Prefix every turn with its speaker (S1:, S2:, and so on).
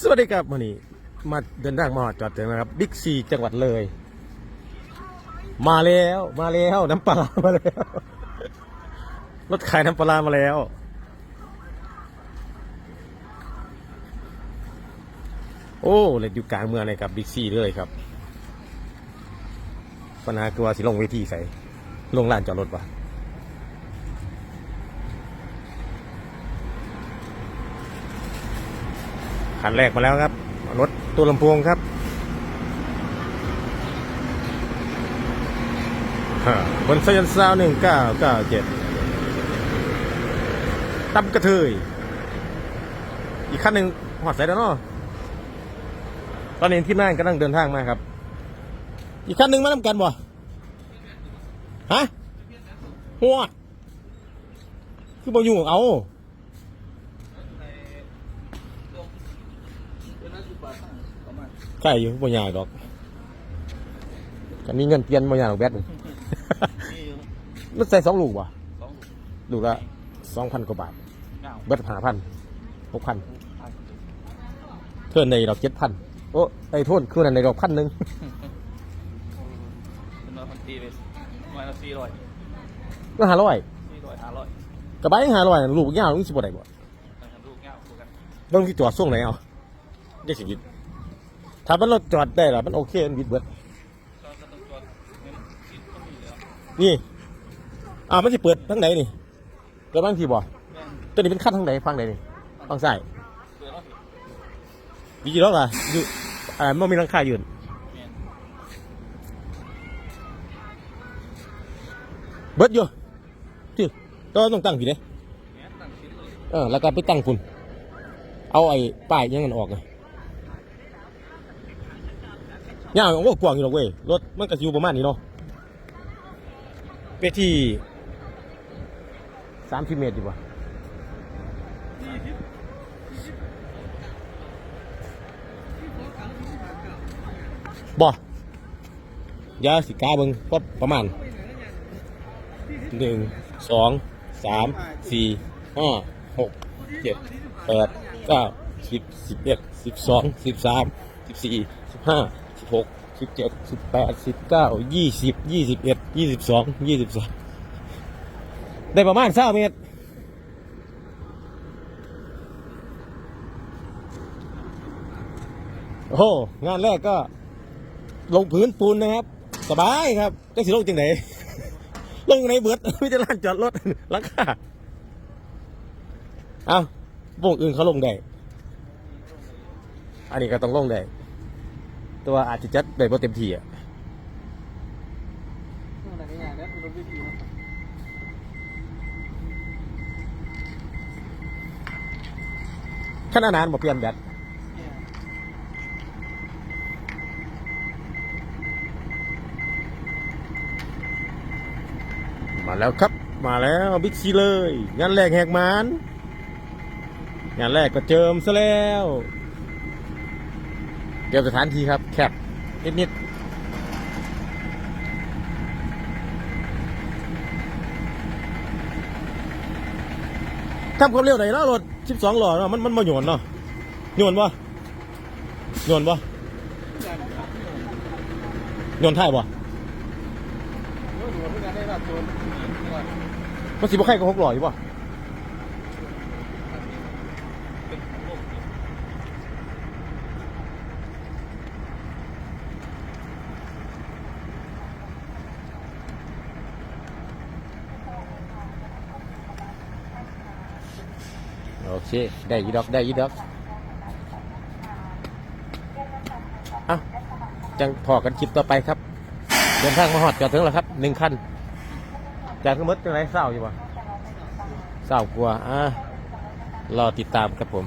S1: สวัสดีครับวันนี้มาเดินทางมาจอดถึงนะครับบิ๊กซีจังหวัดเลย มาแล้วมาแล้วน้ำปลามาแล้วรถขายน้ำปลามาแล้ว โอ้เลยอยู่กลางเมืองเลยครับบิ๊กซีเลยครับปัญหาคือว่าสิลงเวทีใส่ลงลานจอดรถปะ คันแรกมาแล้วครับ รถตัวลำโพงครับฮะบนสยันซาวหนึ่งเก้าเก้าเจ็ดตับกระเทย อีกขั้นหนึ่งหอดใส่แล้วเนาะตอนนี้ที่นั่งกำลังเดินทางมาครับ อีกขั้นหนึ่งมาทำกันบ่ ฮะหัวคือบ่อยู่เอา ใช่อยู่บ่ยากดอกก็มีเงินเปลี่ยนบ่ยากดอกแบตนี่มันใส่สองลูกบ่
S2: สอง
S1: ลูกละสองพันกว่าบาท
S2: เก้า
S1: เบิดห้าพันหกพันเทิร์นในดอกเจ็ดพันโอ้ไอ้โทษคือนั่นในดอกพันหนึ่ง
S2: เป็นร้อยพันตีไปร้อยละสี่ร้อย
S1: ก็ห้าร้อย
S2: สี่ร้อยห้าร้อย
S1: กระบะห้าร้อยลูกยาวลูกสิบบ่ได้บ่
S2: นะครับลูกเงาลูกกัน
S1: ต้องที่จอดส่งไหนเอา ได้สิวิตถ้ามันรถจอดได้ล่ะมันโอเคมันวิดเบื้
S2: องนี่
S1: อ่ามันสิเปิดทางไหนนี่เปิดบ้างทีบ่ตัวนี้เป็นขั้นทางไหนฟังไหนนี่ฟังซ้าย
S2: เปิดแล้วสิ
S1: ดีจีล็อกอะอยู่อ่ามันมีหลังคายืนเบิดอยู่ที่ก็ต้องตั้งผิดเลย
S2: แม่นตั้งสิบเลย
S1: เออแล้วก็ไปตั้งคุณเอาไอ้ป้ายยังนั้นออกไง ย่างโอ้กว้างอยู่หรอกเว้ยรถมันก็อยู่ประมาณนี้เนาะไปที่สามสิบเมตรดีกว่า
S2: ยี่สิบ
S1: บ่อยาสิกาเบิงก็ประมาณหนึ่งสองสามสี่ห้าหกเจ็ดแปดเก้าสิบสิบเอ็ดสิบสองสิบสามสิบสี่สิบห้าสิบหก สิบเจ็ดสิบแปดสิบเก้ายี่สิบยี่สิบเอ็ดยี่สิบสองยี่สิบสามได้ประมาณเศร้าเมตรโอ้โหงานแรกก็ ลงพื้นปูนนะครับ สบายครับได้สิลงจังไหนลงในเบิดไม่จะลานจอดรถลังคาเอาวกอื่นเขาลงได้ อันนี้ก็ต้องลงได้ แตัวาอาจจะจัดได้บ่เต็มที่อะ
S2: ช่วงไหนเนี่ยแล้วคุณรู้วิธีนะ
S1: ขนาดนานบ่เปลี่ยนแบตมาแล้วครับ มาแล้วบิ๊กซีเลย งานแรกแหกมานงานแรกก็เจิมซะแล้ว เดี๋ยวสถานที่ครับ แคบนิดนิดทำความเร็วไหนแล้วรถ12หล่อเนาะมันมันมาโยนเนาะโยนบ่โยนบ่โยนท้ายบ่มันสิบ่ใครก็หกหล่ออยู่บ่
S2: เป็นโลก
S1: โอ เค ได้ยีดอก ได้ยีดอกเอ้าจังพอกันคลิปต่อไปครับ เดินทางมาหอดจอดถึงแล้วครับหนึ่งคันจากทั้งหมดจังไรเศร้าอยู่บ่เศร้ากลัวอ่ารอติดตามครับผม